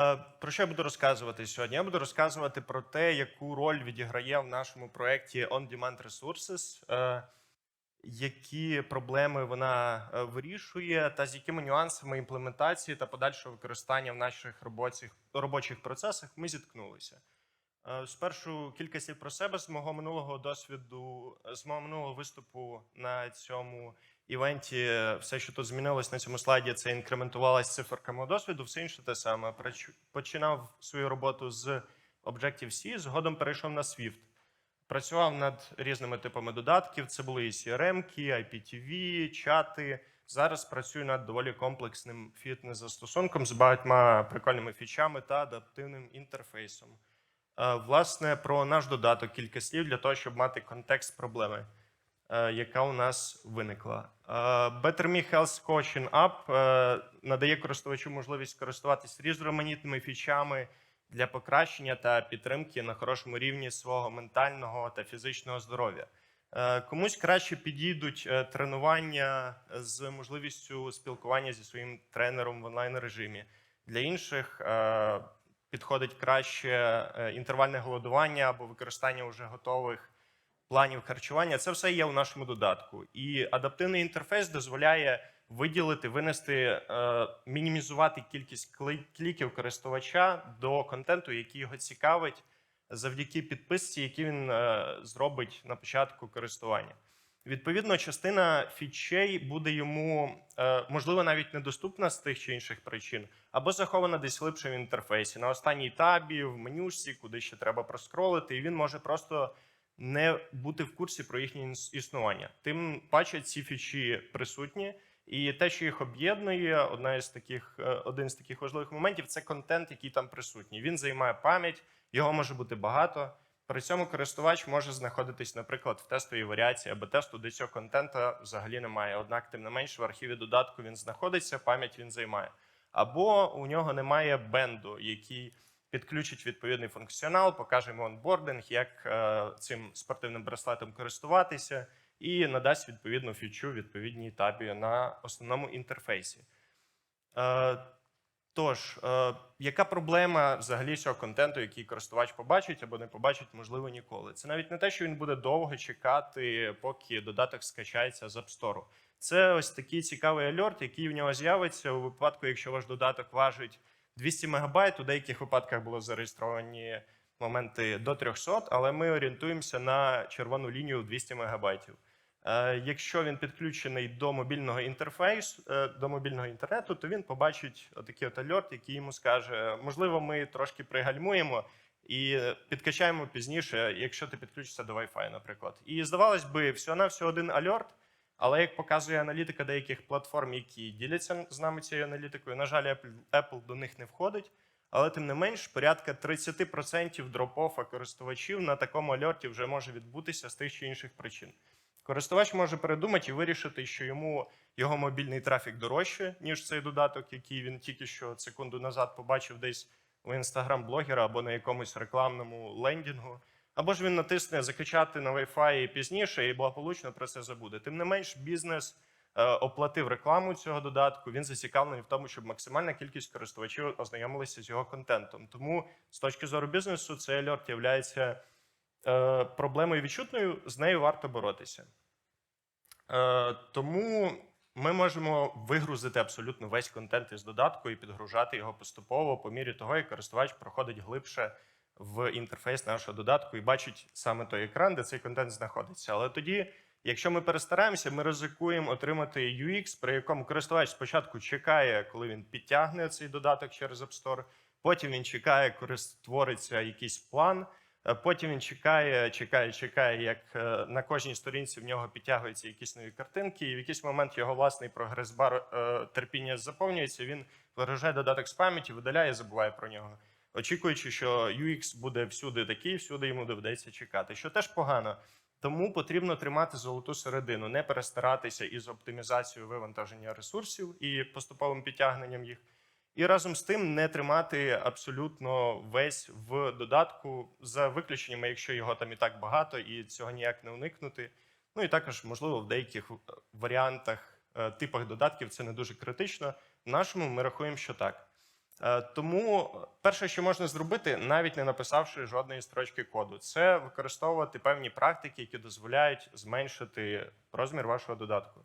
Е, Про що я буду розказувати сьогодні? Я буду розказувати про те, яку роль відіграє в нашому проєкті On-Demand Resources, е, які проблеми вона е, вирішує, та з якими нюансами імплементації та подальшого використання в наших робочих, робочих процесах ми зіткнулися. Спершу кілька слів про себе з мого минулого досвіду, з мого минулого виступу на цьому івенті. Все, що тут змінилось на цьому слайді, це інкрементувалась циферка мого досвіду. Все інше те саме. Починав свою роботу з Objective-C, згодом перейшов на Swift. Працював над різними типами додатків. Це були і CRM-ки, IPTV, чати. Зараз працюю над доволі комплексним фітнес-застосунком з багатьма прикольними фічами та адаптивним інтерфейсом. Е, Власне, про наш додаток кілька слів для того, щоб мати контекст проблеми, яка у нас виникла. Е, Better Me Health Coaching App е, надає користувачу можливість користуватись різноманітними фічами для покращення та підтримки на хорошому рівні свого ментального та фізичного здоров'я. Е, Комусь краще підійдуть е, тренування з можливістю спілкування зі своїм тренером в онлайн режимі. Для інших е, підходить краще е, інтервальне голодування або використання вже готових планів харчування. Це все є у нашому додатку. І адаптивний інтерфейс дозволяє виділити, винести, е, мінімізувати кількість кліків користувача до контенту, який його цікавить, завдяки підписці, які він е, зробить на початку користування. Відповідно, частина фічей буде йому е, можливо навіть недоступна з тих чи інших причин, або захована десь глибше в інтерфейсі на останній табі, в менюшці, куди ще треба проскролити, і він може просто не бути в курсі про їхнє існування. Тим паче ці фічі присутні, і те, що їх об'єднує, одна із таких, е, один з таких важливих моментів це контент, який там присутній. Він займає пам'ять, його може бути багато. При цьому користувач може знаходитись, наприклад, в тестовій варіації або тесту, де цього контента взагалі немає. Однак, тим не менш, в архіві додатку він знаходиться, пам'ять він займає. Або у нього немає бенду, який підключить відповідний функціонал, покаже йому онбординг, як е, цим спортивним браслетом користуватися, і надасть відповідну фічу відповідній табі на основному інтерфейсі. Е, Тож, е, яка проблема взагалі цього контенту, який користувач побачить або не побачить, можливо, ніколи? Це навіть не те, що він буде довго чекати, поки додаток скачається з App Store. Це ось такий цікавий альорт, який в нього з'явиться у випадку, якщо ваш додаток важить 200 МБ, у деяких випадках було зареєстровані моменти до 300, але ми орієнтуємося на червону лінію в 200 МБ. Е, Якщо він підключений до мобільного інтерфейсу, е, до мобільного інтернету, то він побачить отакий от альорт, який йому скаже: можливо, ми трошки пригальмуємо і підкачаємо пізніше, якщо ти підключишся до Wi-Fi, наприклад. І здавалось би, всього на всього один альорт. Але як показує аналітика деяких платформ, які діляться з нами цією аналітикою, на жаль, Apple, до них не входить. Але тим не менш, порядка 30% дропофа користувачів на такому альорті вже може відбутися з тих чи інших причин. Користувач може передумати і вирішити, що йому його мобільний трафік дорожче, ніж цей додаток, який він тільки що секунду назад побачив десь у інстаграм-блогера або на якомусь рекламному лендінгу. Або ж він натисне закачати на Wi-Fi пізніше і благополучно про це забуде. Тим не менш, бізнес е, оплатив рекламу цього додатку. Він зацікавлений в тому, щоб максимальна кількість користувачів ознайомилися з його контентом. Тому з точки зору бізнесу, цей альорт є е, проблемою відчутною, з нею варто боротися. Е, тому ми можемо вигрузити абсолютно весь контент із додатку і підгружати його поступово по мірі того, як користувач проходить глибше в інтерфейс нашого додатку і бачить саме той екран, де цей контент знаходиться. Але тоді, якщо ми перестараємося, ми ризикуємо отримати UX, при якому користувач спочатку чекає, коли він підтягне цей додаток через App Store, потім він чекає, коли створиться якийсь план. Е, Потім він чекає, чекає, чекає, як е, на кожній сторінці в нього підтягуються якісь нові картинки, і в якийсь момент його власний прогрес-бар е, терпіння заповнюється. Він вигружає додаток з пам'яті, видаляє, забуває про нього, очікуючи, що UX буде всюди такий, всюди йому доведеться чекати, що теж погано. Тому потрібно тримати золоту середину, не перестаратися із оптимізацією вивантаження ресурсів і поступовим підтягненням їх. І разом з тим не тримати абсолютно весь в додатку за виключеннями, якщо його там і так багато, і цього ніяк не уникнути. Ну і також, можливо, в деяких е, варіантах, е, типах додатків це не дуже критично. В нашому ми рахуємо, що так. Е, Тому перше, що можна зробити, навіть не написавши жодної строчки коду, це використовувати певні практики, які дозволяють зменшити розмір вашого додатку.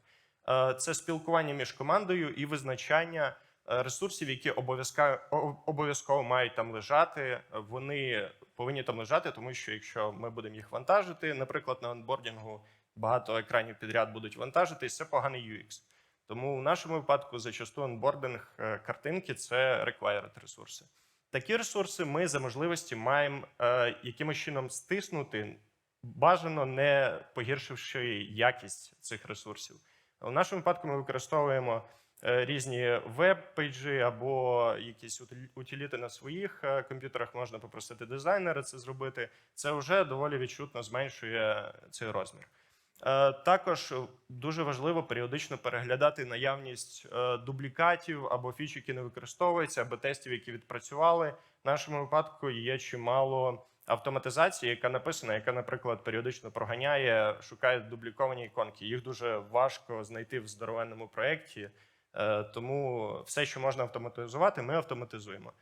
Е, Це спілкування між командою і визначання е, ресурсів, які обов'язка- о- обов'язково мають там лежати. Вони повинні там лежати, тому що якщо ми будемо їх вантажити, наприклад, на онбордінгу багато екранів підряд будуть вантажитись, це поганий UX. Тому в нашому випадку зачасту онбординг е, картинки це required ресурси. Такі ресурси ми за можливості маємо е, якимось чином стиснути, бажано не погіршивши якість цих ресурсів. У нашому випадку ми використовуємо е, різні веб-пейджі або якісь утилі- утиліти на своїх комп'ютерах. Можна попросити дизайнера це зробити. Це вже доволі відчутно зменшує цей розмір. Е, Також дуже важливо періодично переглядати наявність е, дублікатів або фіч, які не використовуються, або тестів, які відпрацювали. В нашому випадку є чимало автоматизації, яка написана, яка, наприклад, періодично проганяє, шукає дубліковані іконки. Їх дуже важко знайти в здоровенному проєкті. Е, Тому все, що можна автоматизувати, ми автоматизуємо.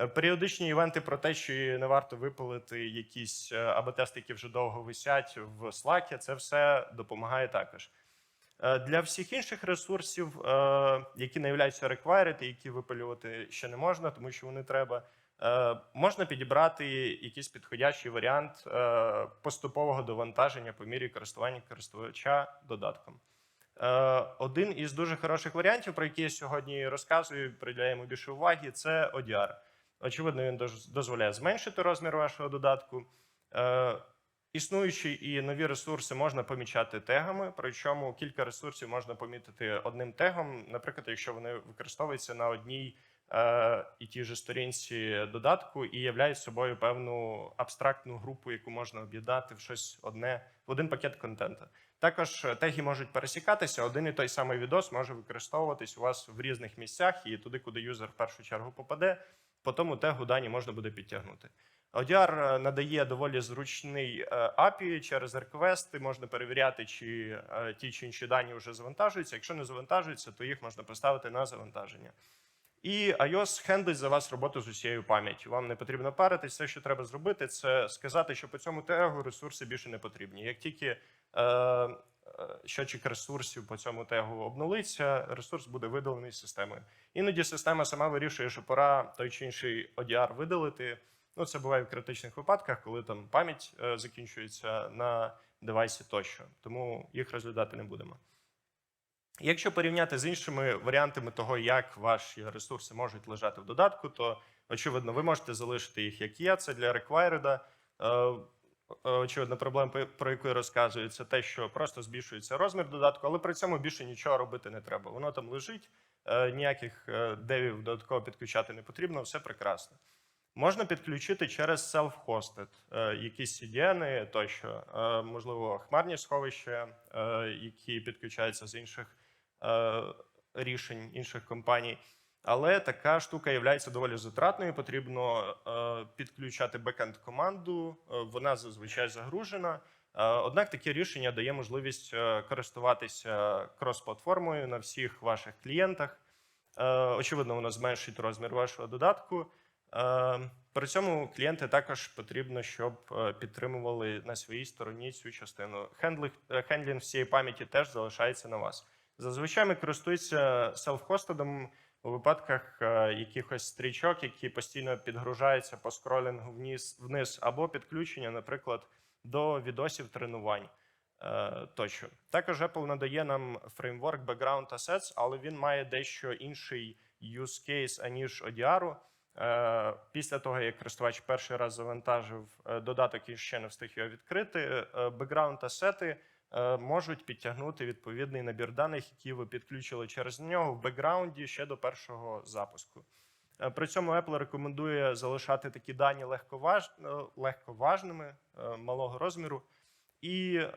Е, Періодичні івенти про те, що не варто випалити якісь е, АБ-тести, які вже довго висять в Slack, це все допомагає також. Е, Для всіх інших ресурсів, які не являються required, які випалювати ще не можна, тому що вони треба, можна підібрати якийсь підходящий варіант поступового довантаження по мірі користування користувача додатком. Один із дуже хороших варіантів, про які я сьогодні розказую, приділяємо більше уваги, це ODR. Очевидно, він дозволяє зменшити розмір вашого додатку. Е, Існуючі і нові ресурси можна помічати тегами, причому кілька ресурсів можна помітити одним тегом. Наприклад, якщо вони використовуються на одній е, і тій же сторінці додатку і являють собою певну абстрактну групу, яку можна об'єднати в щось одне в один пакет контенту. Також е, теги можуть пересікатися. Один і той самий відос може використовуватись у вас в різних місцях, і туди, куди юзер в першу чергу попаде, по тому тегу дані можна буде підтягнути. ODR е, надає доволі зручний е, API через реквести. Можна перевіряти, чи е, ті чи інші дані вже завантажуються. Якщо не завантажуються, то їх можна поставити на завантаження. І iOS хендлить за вас роботу з усією пам'яттю. Вам не потрібно паритись. Все, що треба зробити, це сказати, що по цьому тегу ресурси більше не потрібні. Як тільки е, щочик ресурсів по цьому тегу обнулиться, ресурс буде видалений системою. Іноді система сама вирішує, що пора той чи інший ODR видалити. Ну, це буває в критичних випадках, коли там пам'ять е, закінчується на девайсі тощо. Тому їх розглядати не будемо. Якщо порівняти з іншими варіантами того, як ваші ресурси можуть лежати в додатку, то очевидно, ви можете залишити їх як є. Це для required. Е, Очевидно, проблема, про яку я розказую, це те, що просто збільшується розмір додатку, але при цьому більше нічого робити не треба. Воно там лежить, е, ніяких е, девів додатково підключати не потрібно, все прекрасно. Можна підключити через self-hosted, якісь CDN тощо, можливо, хмарні сховища, які підключаються з інших рішень інших компаній. Але така штука є доволі затратною. Потрібно е, підключати бекенд команду. е, Вона зазвичай загружена. Е, Однак таке рішення дає можливість користуватися крос-платформою на всіх ваших клієнтах. Очевидно, воно зменшить розмір вашого додатку. При цьому клієнти також потрібно, щоб підтримували на своїй стороні цю частину. Хендлінг всієї пам'яті теж залишається на вас. Зазвичай ми користуються селф-хостедом у випадках е, якихось стрічок, які постійно підгружаються по скролінгу вниз, вниз або підключення, наприклад, до відосів тренувань. е, Тощо також Apple надає нам фреймворк Background Assets, але він має дещо інший use case, аніж ODR. Е, Після того, як користувач перший раз завантажив додаток і ще не встиг його відкрити, асети е, можуть підтягнути відповідний набір даних, які ви підключили через нього в бекграунді ще до першого запуску. Е, При цьому Apple рекомендує залишати такі дані легковаж... е, легковажними, е, малого розміру, і е,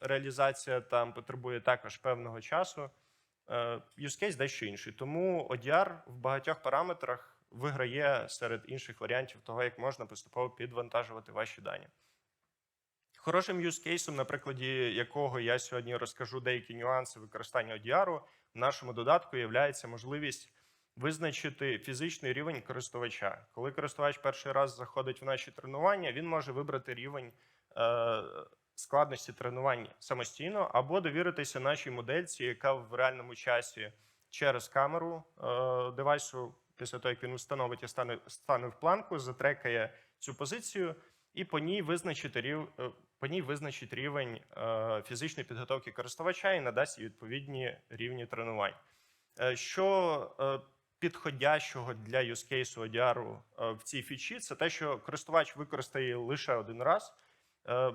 реалізація там потребує також певного часу. Е, Use case дещо інший. Тому ODR в багатьох параметрах виграє серед інших варіантів того, як можна поступово підвантажувати ваші дані. Хорошим case, на прикладі якого я сьогодні розкажу деякі нюанси використання ODR, в нашому додатку є можливість визначити фізичний рівень користувача. Коли користувач перший раз заходить в наші тренування, він може вибрати рівень е, складності тренувань самостійно або довіритися нашій модельці, яка в реальному часі через камеру е, девайсу, після того, як він встановить і стане, стане в планку, затрекає цю позицію, і по ній визначити рів, е, по ній визначить рівень е, фізичної підготовки користувача і надасть відповідні рівні тренувань. Е, Що е, підходящого для case ODR в цій фічі, це те, що користувач використає лише один раз,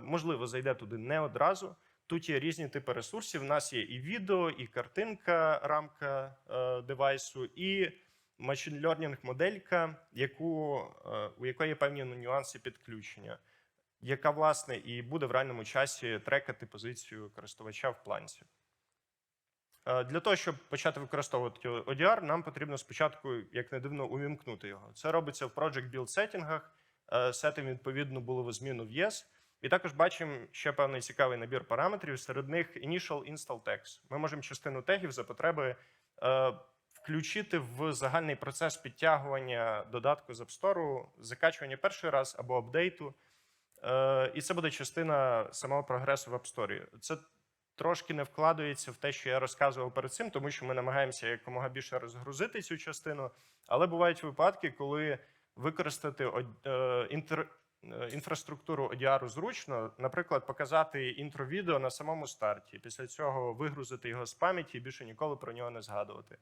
можливо, зайде туди не одразу. Тут є різні типи ресурсів. У нас є і відео, і картинка, рамка девайсу, і machine learning моделька, яку, у якої є певні нюанси підключення, яка власне і буде в реальному часі трекати позицію користувача в планці. Е, Для того, щоб почати використовувати ODR, нам потрібно спочатку, як не дивно, увімкнути його. Це робиться в Project Build сеттінгах. Е, Сетимо відповідну було зміну в Yes. І також бачимо ще певний цікавий набір параметрів. Серед них Initial Install Tags. Ми можемо частину тегів за потреби е, включити в загальний процес підтягування додатку з App Store, закачування перший раз або апдейту. Е, і це буде частина самого прогресу в App Store. Це трошки не вкладається в те, що я розказував перед цим, тому що ми намагаємося якомога більше розгрузити цю частину. Але бувають випадки, коли використати е, інтер, е, інфраструктуру ODR зручно, наприклад, показати інтро-відео на самому старті, після цього вигрузити його з пам'яті і більше ніколи про нього не згадувати.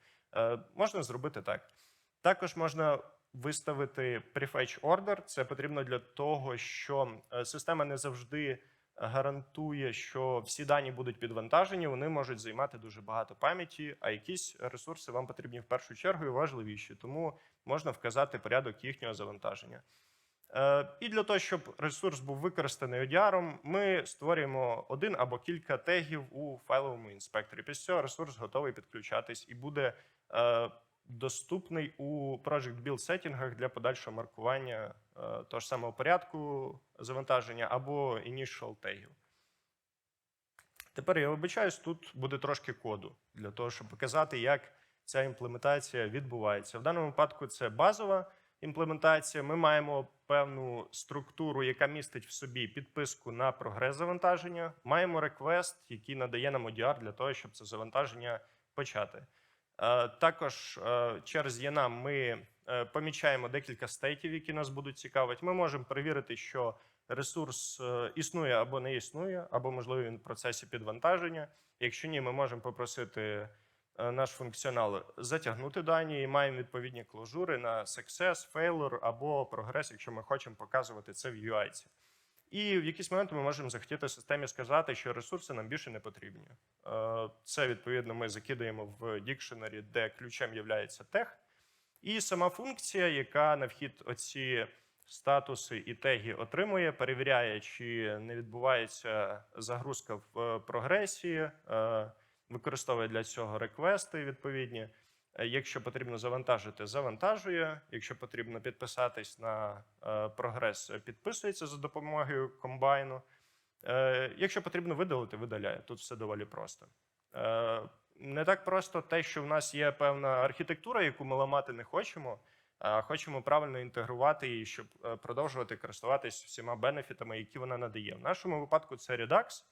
Можна зробити так. Також можна виставити prefetch order. Це потрібно для того, що е, система не завжди гарантує, що всі дані будуть підвантажені. Вони можуть займати дуже багато пам'яті, а якісь ресурси вам потрібні в першу чергу і важливіші. Тому можна вказати порядок їхнього завантаження. Е, І для того, щоб ресурс був використаний ODR, ми створюємо один або кілька тегів у файловому інспекторі. Після цього ресурс готовий підключатись і буде е, доступний у Project Build сеттінгах для подальшого маркування е, того ж самого порядку завантаження або initial тегів. Тепер я вибачаюсь, тут буде трошки коду для того, щоб показати, як ця імплементація відбувається. В даному випадку це базова імплементація. Ми маємо певну структуру, яка містить в собі підписку на прогрес завантаження. Маємо реквест, який надає нам ODR для того, щоб це завантаження почати. Е, Також е, через ЄНА ми е, помічаємо декілька стейтів, які нас будуть цікавити. Ми можемо перевірити, що ресурс існує або не існує, або можливо він в процесі підвантаження. Якщо ні, ми можемо попросити наш функціонал затягнути дані і маємо відповідні кложури на success, failure або прогрес, якщо ми хочемо показувати це в UI. І в якийсь момент ми можемо захотіти системі сказати, що ресурси нам більше не потрібні. Е, Це відповідно ми закидаємо в dictionary, де ключем є тег. І сама функція, яка на вхід оці статуси і теги отримує, перевіряє, чи не відбувається загрузка в прогресії, е, використовує для цього реквести відповідні. Е, Якщо потрібно завантажити, завантажує. Якщо потрібно підписатись на е, прогрес, е, підписується за допомогою комбайну. Якщо потрібно видалити, видаляє. Тут все доволі просто. Не так просто те, що в нас є певна архітектура, яку ми ламати не хочемо, а хочемо правильно інтегрувати її, щоб продовжувати користуватись всіма бенефітами, які вона надає. В нашому випадку це Redux.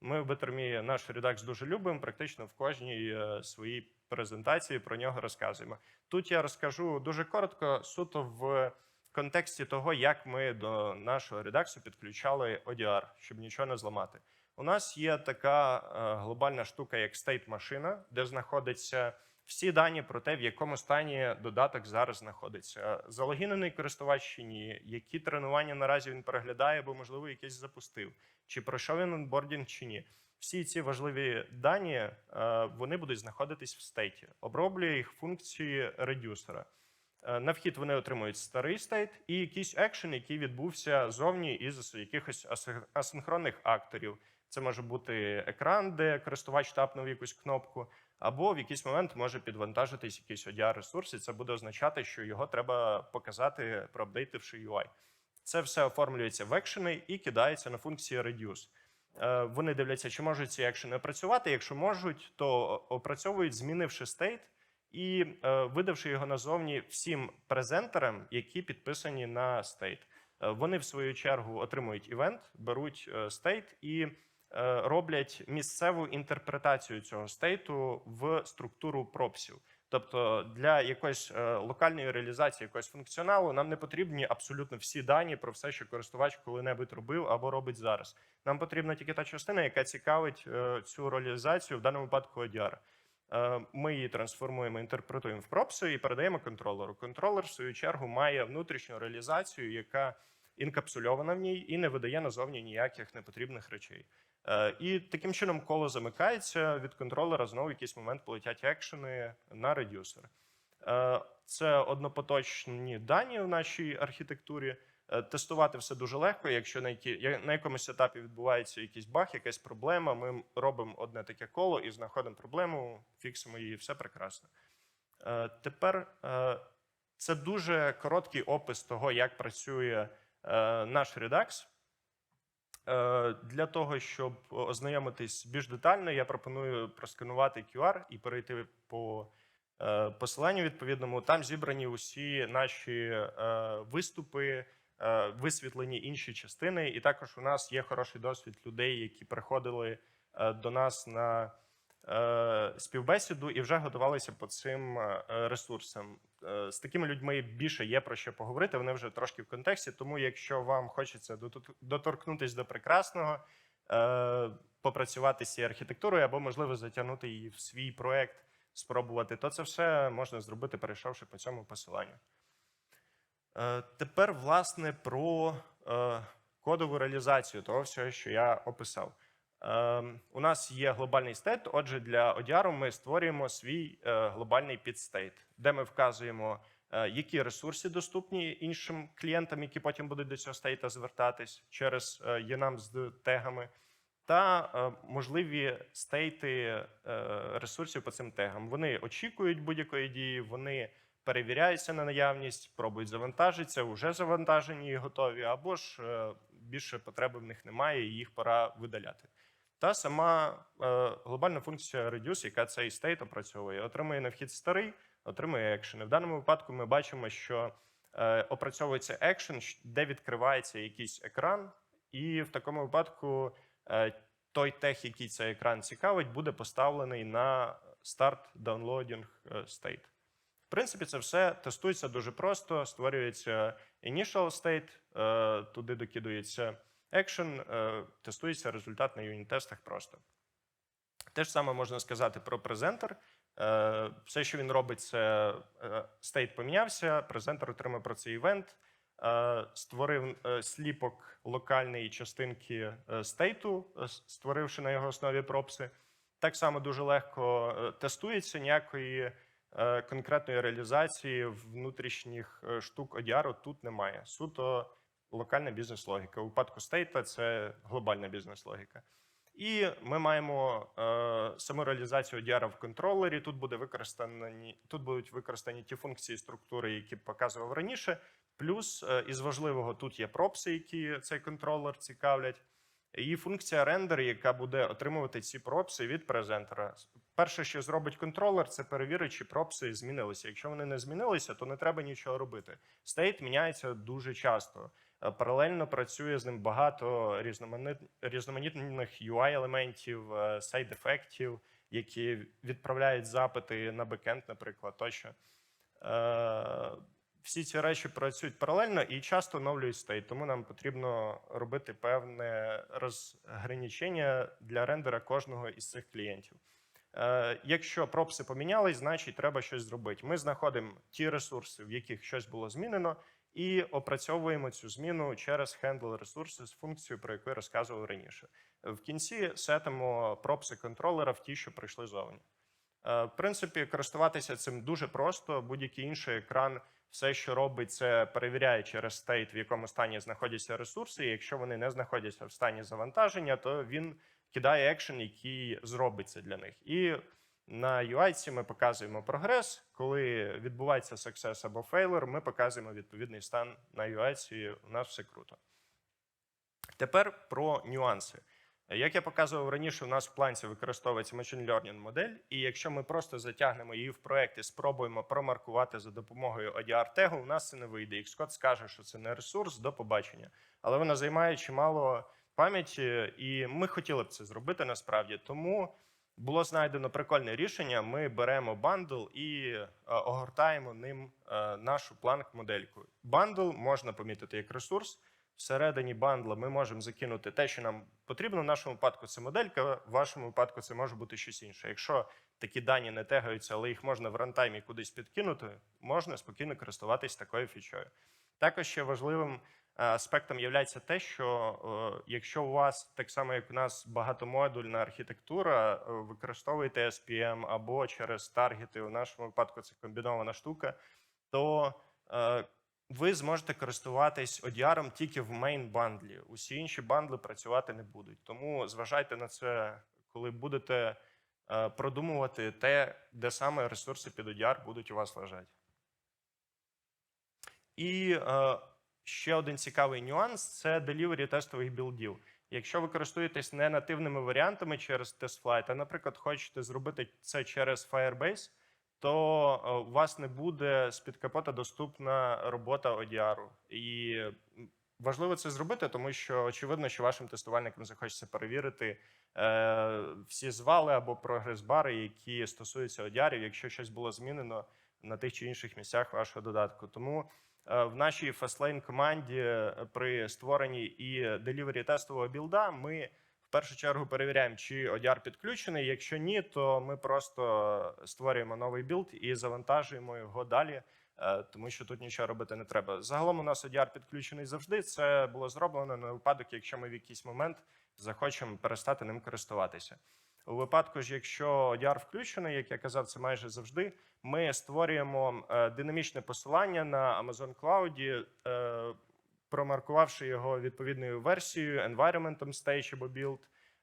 Ми в Бетермі наш Redux дуже любимо. Практично в кожній своїй презентації про нього розказуємо. Тут я розкажу дуже коротко, суто в контексті того, як ми до нашого редаксу підключали ODR, щоб нічого не зламати. У нас є така е, глобальна штука, як state машина, де знаходяться всі дані про те, в якому стані додаток зараз знаходиться. Залогінений користувач чи ні, які тренування наразі він переглядає, або можливо якесь запустив, чи пройшов він онбордінг чи ні. Всі ці важливі дані е, вони будуть знаходитись в стейті. Оброблює їх функції редюсера. Е, На вхід вони отримують старий стейт і якийсь екшен, який відбувся зовні із якихось асинхронних акторів. Це може бути екран, де користувач тапнув якусь кнопку, або в якийсь момент може підвантажитись якийсь ODR ресурс, і це буде означати, що його треба показати, проапдейтивши UI. Це все оформлюється в екшени і кидається на функції reduce. Е, Вони дивляться, чи можуть ці екшени працювати. Якщо можуть, то опрацьовують, змінивши стейт, і е, видавши його назовні всім презентерам, які підписані на стейт. Е, Вони в свою чергу отримують івент, беруть е, стейт і е, роблять місцеву інтерпретацію цього стейту в структуру пропсів. Тобто для якоїсь е, локальної реалізації якогось функціоналу нам не потрібні абсолютно всі дані про все, що користувач коли-небудь робив або робить зараз. Нам потрібна тільки та частина, яка цікавить е, цю реалізацію в даному випадку ODR. Е, Ми її трансформуємо, інтерпретуємо в пропси і передаємо контролеру. Контролер, в свою чергу, має внутрішню реалізацію, яка інкапсульована в ній і не видає назовні ніяких непотрібних речей. Е, І таким чином коло замикається від контролера. Знову в якийсь момент полетять екшени на редюсер. Е, Це однопоточні дані в нашій архітектурі. Е, Тестувати все дуже легко. Якщо на, які, на якомусь етапі відбувається якийсь баг, якась проблема, ми робимо одне таке коло і знаходимо проблему, фіксимо її, все прекрасно. Тепер це дуже короткий опис того, як працює наш Redux. Е, Для того, щоб ознайомитись більш детально, я пропоную просканувати QR і перейти по е, посиланню відповідному. Там зібрані усі наші е, виступи, висвітлені інші частини. І також у нас є хороший досвід людей, які приходили до нас на співбесіду і вже готувалися по цим ресурсам. Е, З такими людьми більше є про що поговорити. Вони вже трошки в контексті. Тому, якщо вам хочеться доторкнутись до прекрасного, е, попрацювати з цією архітектурою або, можливо, затягнути її в свій проект, спробувати, то це все можна зробити, перейшовши по цьому посиланню. Е, Тепер, власне, про кодову реалізацію того всього, що я описав. Е, У нас є глобальний стейт. Отже, для ODR ми створюємо свій е, глобальний підстейт, де ми вказуємо, е, які ресурси доступні іншим клієнтам, які потім будуть до цього стейта звертатись через е, ЄНАМ з тегами, та можливі стейти ресурсів по цим тегам. Вони очікують будь-якої дії, вони перевіряються на наявність, пробують завантажитися, вже завантажені і готові, або ж більше потреби в них немає, і їх пора видаляти. Та сама е, глобальна функція reduce, яка цей стейт опрацьовує, отримує на вхід старий, отримує екшени. В даному випадку ми бачимо, що е, опрацьовується екшен, де відкривається якийсь екран, і в такому випадку е, той тег, який цей екран цікавить, буде поставлений на старт downloading е, state. В принципі, це все тестується дуже просто. Створюється initial state, е, туди докидується action, е, тестується результат на юніт-тестах просто. Те ж саме можна сказати про презентер. Е, Все, що він робить, це е, стейт помінявся, презентер отримав про це івент, створив сліпок локальної частинки стейту, створивши на його основі пропси. Так само дуже легко тестується ніякої конкретної реалізації внутрішніх штук ODR тут немає. Суто локальна бізнес-логіка. У випадку стейта це глобальна бізнес-логіка. І ми маємо е, саму реалізацію ODR в контролері. Тут буде використані тут будуть використані ті функції структури, які показував раніше. Плюс е, із важливого тут є пропси, які цей контролер цікавлять. І функція рендер, яка буде отримувати ці пропси від презентера. Перше, що зробить контролер, це перевірить, чи пропси змінилися. Якщо вони не змінилися, то не треба нічого робити. Стейт міняється дуже часто. Е, Паралельно працює з ним багато різноманітних UI-елементів, сайд-ефектів, які відправляють запити на бекенд, наприклад, тощо. Е, Всі ці речі працюють паралельно і часто оновлюють стейт, тому нам потрібно робити певне розграничення для рендера кожного із цих клієнтів. Е, Якщо пропси помінялись, значить треба щось зробити. Ми знаходимо ті ресурси, в яких щось було змінено, і опрацьовуємо цю зміну через handle з функцією, про яку я розказував раніше. В кінці сетимо пропси контролера в ті, що прийшли зовні. Е, В принципі, користуватися цим дуже просто. Будь-який інший екран, все, що робить, це перевіряє через стейт, в якому стані знаходяться ресурси. І якщо вони не знаходяться в стані завантаження, то він кидає екшен, який зробиться для них. І на UI ми показуємо прогрес. Коли відбувається success або failure, ми показуємо відповідний стан на UI. У нас все круто. Тепер про нюанси. Як я показував раніше, у нас в планці використовується machine learning модель, і якщо ми просто затягнемо її в проект і спробуємо промаркувати за допомогою ODR тегу, у нас це не вийде. Xcode скаже, що це не ресурс до побачення, але вона займає чимало пам'яті, і ми хотіли б це зробити насправді. Тому було знайдено прикольне рішення. Ми беремо бандл і е, огортаємо ним е, нашу планк-модельку. Бандл можна помітити як ресурс. Всередині бандла ми можемо закинути те, що нам потрібно. В нашому випадку це моделька, в вашому випадку це може бути щось інше. Якщо такі дані не тегаються, але їх можна в рантаймі кудись підкинути, можна спокійно користуватись такою фічою. Також ще важливим аспектом є те, що е, якщо у вас так само, як у нас багатомодульна архітектура, е, використовуєте SPM або через таргети, у нашому випадку це комбінована штука, то е, ви зможете користуватись ODR тільки в main бандлі. Усі інші бандли працювати не будуть. Тому зважайте на це, коли будете е, продумувати те, де саме ресурси під ODR будуть у вас лежати. І е, ще один цікавий нюанс це delivery тестових білдів. Якщо ви користуєтесь не нативними варіантами через TestFlight, а, наприклад, хочете зробити це через Firebase, то е, у вас не буде з-під капота доступна робота ODR. І важливо це зробити, тому що очевидно, що вашим тестувальникам захочеться перевірити е, всі звали або прогрес-бари, які стосуються ODR, якщо щось було змінено на тих чи інших місцях вашого додатку. Тому в нашій Fastlane команді е, при створенні і делівері тестового білда ми в першу чергу перевіряємо, чи ODR підключений. Якщо ні, то ми просто створюємо новий білд і завантажуємо його далі, е, тому що тут нічого робити не треба. Загалом у нас ODR підключений завжди. Це було зроблено на випадок, якщо ми в якийсь момент захочемо перестати ним користуватися. У випадку ж, якщо ODR включений, як я казав, це майже завжди. Ми створюємо е, динамічне посилання на Amazon Cloud, е, промаркувавши його відповідною версією, environment stage або build,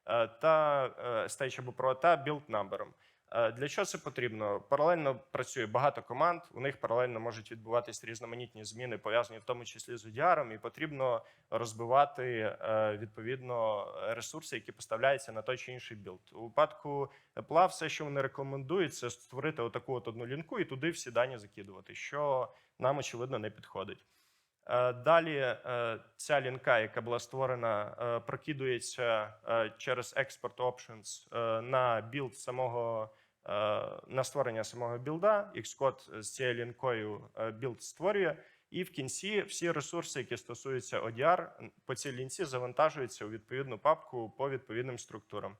е, та stage або pro та build number. Е, Для чого це потрібно? Паралельно працює багато команд. У них паралельно можуть відбуватись різноманітні зміни, пов'язані в тому числі з ODR, і потрібно розбивати е, відповідно ресурси, які поставляються на той чи інший білд. У випадку Apple все, що вони рекомендують, це створити отаку от одну лінку і туди всі дані закидувати, що нам очевидно не підходить. Е, Далі ця лінка, яка була створена, прокидується через Export Options на білд самого на створення самого білда. Xcode з цією лінкою е, білд створює, і в кінці всі ресурси, які стосуються ODR, по цій лінці завантажуються у відповідну папку по відповідним структурам.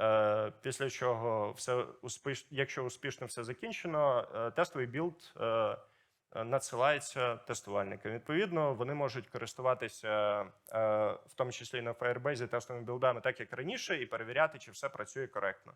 Е, Після чого все успіш... якщо успішно все закінчено, е, тестовий білд е, е, надсилається тестувальникам. Відповідно, вони можуть користуватися, е, в тому числі на Firebase, тестовими білдами, так як раніше, і перевіряти, чи все працює коректно.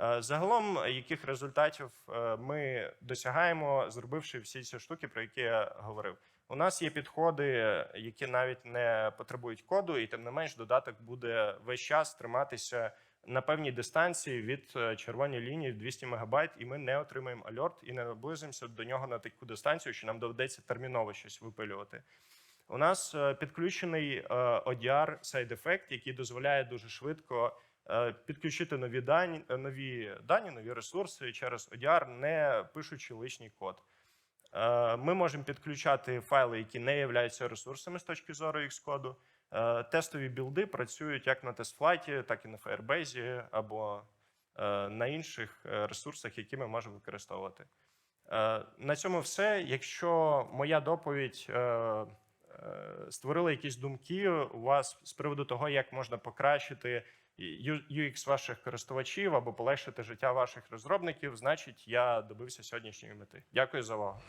Е, Загалом, яких результатів е, ми досягаємо, зробивши всі ці штуки, про які я говорив. У нас є підходи, які навіть не потребують коду, і тим не менш додаток буде весь час триматися на певній дистанції від е, червоної лінії в 200 мегабайт, і ми не отримаємо альорт і не наблизимося до нього на таку дистанцію, що нам доведеться терміново щось випилювати. У нас підключений ODR Effect, який дозволяє дуже швидко підключити нові дані, е, нові дані, нові ресурси через ODR, не пишучи лишній код. Е, Ми можемо підключати файли, які не являються ресурсами з точки зору Xcode. Е, Тестові білди працюють як на TestFlight, так і на Firebase або е, на інших е, ресурсах, які ми можемо використовувати. Е, На цьому все. Якщо моя доповідь е, е, створила якісь думки у вас з приводу того, як можна покращити UX ваших користувачів або полегшити життя ваших розробників, значить я добився сьогоднішньої мети. Дякую за увагу.